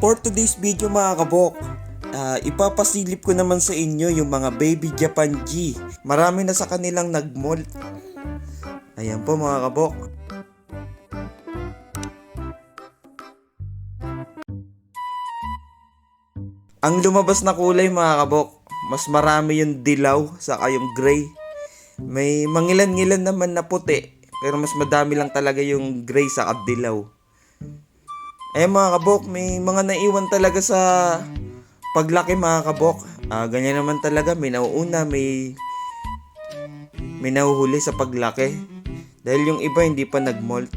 For today's video mga kabok, ah, ipapasilip ko naman sa inyo yung mga baby Japan G. Marami na sa kanilang nagmolt. Ayan po mga kabok. Ang lumabas na kulay mga kabok, mas marami yung dilaw sa yung gray. May mangilan-ngilan naman na puti, pero mas madami lang talaga yung gray sa dilaw. Eh mga kabok, may mga naiwan talaga sa paglaki mga kabok. Ah, ganyan naman talaga, may nauuna, may may nahuhuli sa paglaki. Dahil yung iba hindi pa nagmolt.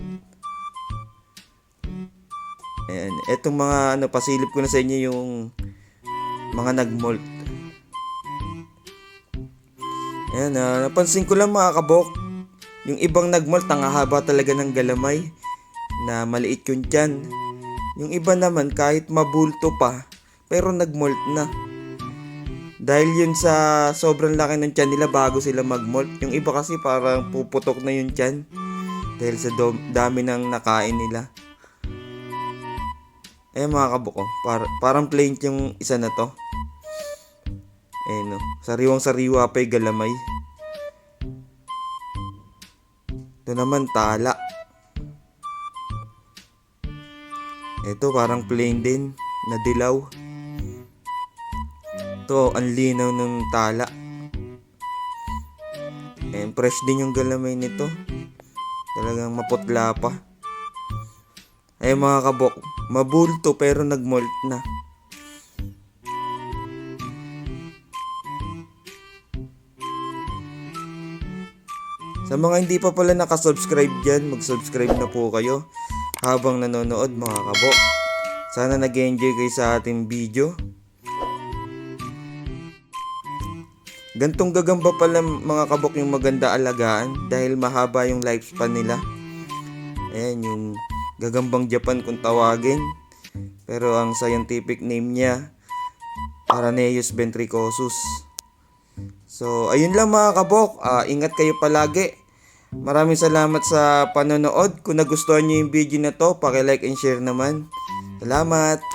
Ayan, etong mga ano, pasilip ko na sa inyo yung mga nagmolt. Ayan, ah, napansin ko lang mga kabok, yung ibang nagmolt, ang haba talaga ng galamay na maliit yung tiyan. Yung iba naman kahit mabulto pa, pero nagmolt na. Dahil yun sa sobrang laki ng tiyan nila bago sila magmolt. Yung iba kasi parang puputok na yung tiyan. Dahil sa dami ng nakain nila. Eh mga kabuko, par- parang plain yung isa na to. Eh no, sariwang sariwa pa yung galamay. Ito naman tala. Ito parang plain din na dilaw. Ito ang linaw ng tala. And fresh din yung galamay nito. Talagang maputla pa. Ay mga kabok, mabulto pero nagmolt na. Sa mga hindi pa pala nakasubscribe dyan, mag-subscribe na po kayo habang nanonood mga kabok. Sana nag-enjoy kayo sa ating video. Gantong gagamba pala mga kabok yung maganda alagaan dahil mahaba yung lifespan nila. Ayan yung gagambang Japan kung tawagin. Pero ang scientific name niya, Araneus ventricosus. So, ayun lang mga kabok. Ah, ingat kayo palagi. Maraming salamat sa panonood. Kung nagustuhan niyo yung video na to, like and share naman. Salamat!